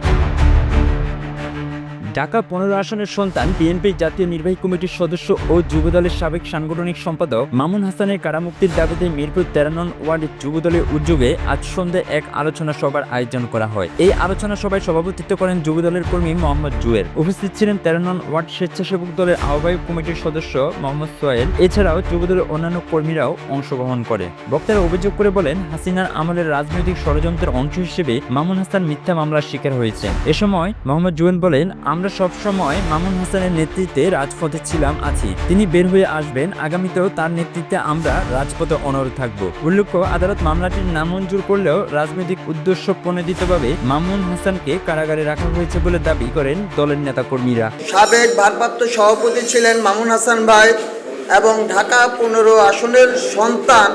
Thank you. Dhaka পনেরো আসনের সন্তান বিএনপির জাতীয় নির্বাহী কমিটির সদস্য ও যুবদলের সাবেক সাংগঠনিক সম্পাদক মামুন হাসানের কারামুক্তির দাবিতে মিরপুর তেরানন নং ওয়ার্ডের যুবদলের উদ্যোগে আজ সন্ধ্যায় এক আলোচনা সভার আয়োজন করা হয়। এই আলোচনা সভায় সভাপতিত্ব করেন যুবদলের কর্মী মোহাম্মদ জুয়েল। উপস্থিত ছিলেন তেরো নং ওয়ার্ড স্বেচ্ছাসেবক দলের আহ্বায়ক কমিটির সদস্য মোহাম্মদ সোহেল। এছাড়াও যুবদলের অন্যান্য কর্মীরাও অংশগ্রহণ করে। বক্তারা অভিযোগ করে বলেন, হাসিনার আমলের রাজনৈতিক ষড়যন্ত্রের অংশ হিসেবে মামুন হাসান মিথ্যা মামলার শিকার হয়েছে এ সময় মোহাম্মদ জুয়েল বলেন, আমরা সবসময় মামুন হাসানের নেতৃত্বে রাজপথে ছিলাম, আছি। তিনি বের হয়ে আসবেন, আগামীতেও তার নেতৃত্বে আমরা রাজপথে অনড় থাকব। উল্লেখ্য, আদালত মামলাটির নামঞ্জুর করলেও রাজনৈতিক উদ্দেশ্য প্রণোদিতভাবে মামুন হাসানকে কারাগারে রাখা হয়েছে বলে দাবি করেন দলের নেতাকর্মীরা। সাবেক ভারপ্রাপ্ত সভাপতি ছিলেন মামুন হাসান ভাই এবং ঢাকা পনেরো আসনের সন্তান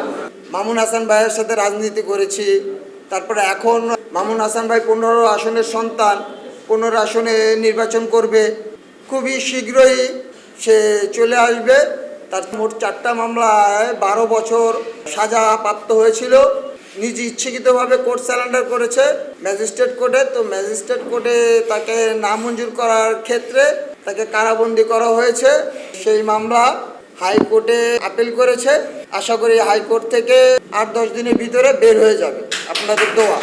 মামুন হাসান ভাইয়ের সাথে রাজনীতি করেছি। তারপরে এখন মামুন হাসান ভাই পনেরো আসনের সন্তান। পনেরো আসনে নির্বাচন করবে। খুবই শীঘ্রই সে চলে আসবে। তার মোট চারটা মামলায় বারো বছর সাজা প্রাপ্ত হয়েছিল। নিজ ইচ্ছাকৃতভাবে কোর্ট স্যালেন্ডার করেছে ম্যাজিস্ট্রেট কোর্টে। তো ম্যাজিস্ট্রেট কোর্টে তাকে নামঞ্জুর করার ক্ষেত্রে তাকে কারাবন্দি করা হয়েছে। সেই মামলা হাইকোর্টে আপিল করেছে। আশা করি হাইকোর্ট থেকে আট দশ দিনের ভিতরে বের হয়ে যাবে। আপনাদের দোয়া।